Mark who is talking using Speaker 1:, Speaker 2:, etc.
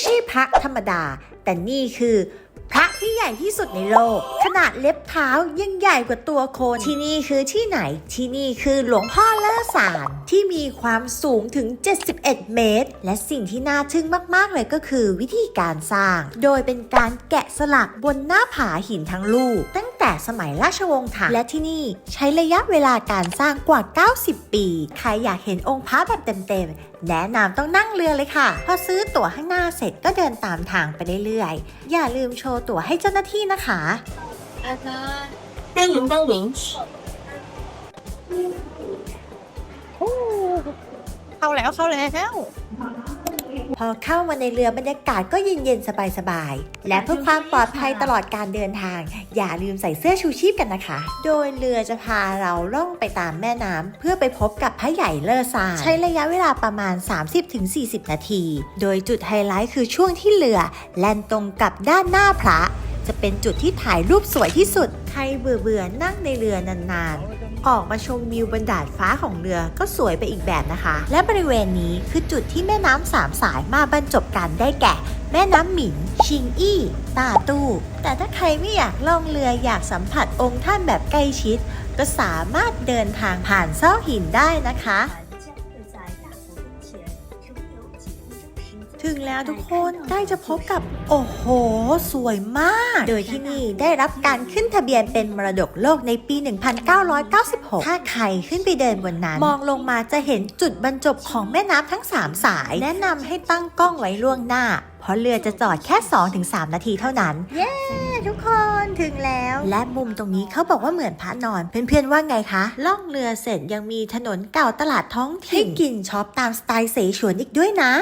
Speaker 1: ใช่พระธรรมดา แต่นี่คือ พระที่ใหญ่ที่สุดในโลก ขนาดเล็บเท้ายังใหญ่กว่าตัวคน ที่นี่คือที่ไหน ที่นี่คือหลวงพ่อเลอสารที่มีความสูงถึง 71 เมตร และสิ่งที่น่าทึ่งมาก ๆ เลยก็คือวิธีการสร้าง โดยเป็นการแกะสลักบนหน้าผาหินทั้งลูกตั้ง แต่สมัยราชวงศ์ถังและที่นี่ใช้ระยะเวลาการสร้างกว่า 90 ปี ใครอยากเห็นองค์พระแบบเต็ม ๆ แนะนำต้องนั่งเรือเลยค่ะ พอซื้อตั๋วข้างหน้าเสร็จก็เดินตามทางไปเรื่อยๆ อย่าลืมโชว์ตั๋วให้เจ้าหน้าที่นะคะ
Speaker 2: 那个欢迎光临。
Speaker 3: เข้าแล้วเข้าแล้ว
Speaker 1: พอเข้ามาในเรือบรรยากาศก็เย็นๆสบายๆ และเพื่อความปลอดภัยตลอดการเดินทาง อย่าลืมใส่เสื้อชูชีพกันนะคะ โดยเรือจะพาเราล่องไปตามแม่น้ำเพื่อไปพบกับพระใหญ่เลอซานใช้ระยะเวลาประมาณ 30-40 นาที โดยจุดไฮไลท์คือช่วงที่เรือแล่นตรงกับด้านหน้าพระ จะเป็นจุดที่ถ่ายรูปสวยที่สุด ใครเบื่อเบื่อๆนั่งในเรือนานๆ ออกมาชมวิวบนดาดฟ้าของเรือก็สวยไปอีกแบบนะคะ และบริเวณนี้คือจุดที่แม่น้ำสามสายมาบรรจบกันได้แก่ แม่น้ำหมิน ชิงอี้ ตาตู้ แต่ถ้าใครไม่อยากล่องเรืออยากสัมผัสองค์ท่านแบบใกล้ชิด ก็สามารถเดินทางผ่านซอกหินได้นะคะ ถึงแล้วทุกคนใกล้จะพบกับโอ้โห สวยมาก โดยที่นี่ได้รับการขึ้นทะเบียนเป็นมรดกโลกในปี 1996 ถ้าใครขึ้นไปเดินบนนั้น มองลงมาจะเห็นจุดบรรจบของแม่น้ำทั้ง 3 สาย แนะนำให้ตั้งกล้องไว้ล่วงหน้า เพราะเรือจะจอดแค่ 2-3 นาทีเท่านั้น เย้ ทุกคนถึงแล้ว และมุมตรงนี้เขาบอกว่าเหมือนพระนอน เพื่อนๆว่าไงคะ ล่องเรือเสร็จยังมีถนนเก่าตลาดท้องถิ่นให้กินช็อปตามสไตล์เสฉวนอีกด้วยนะ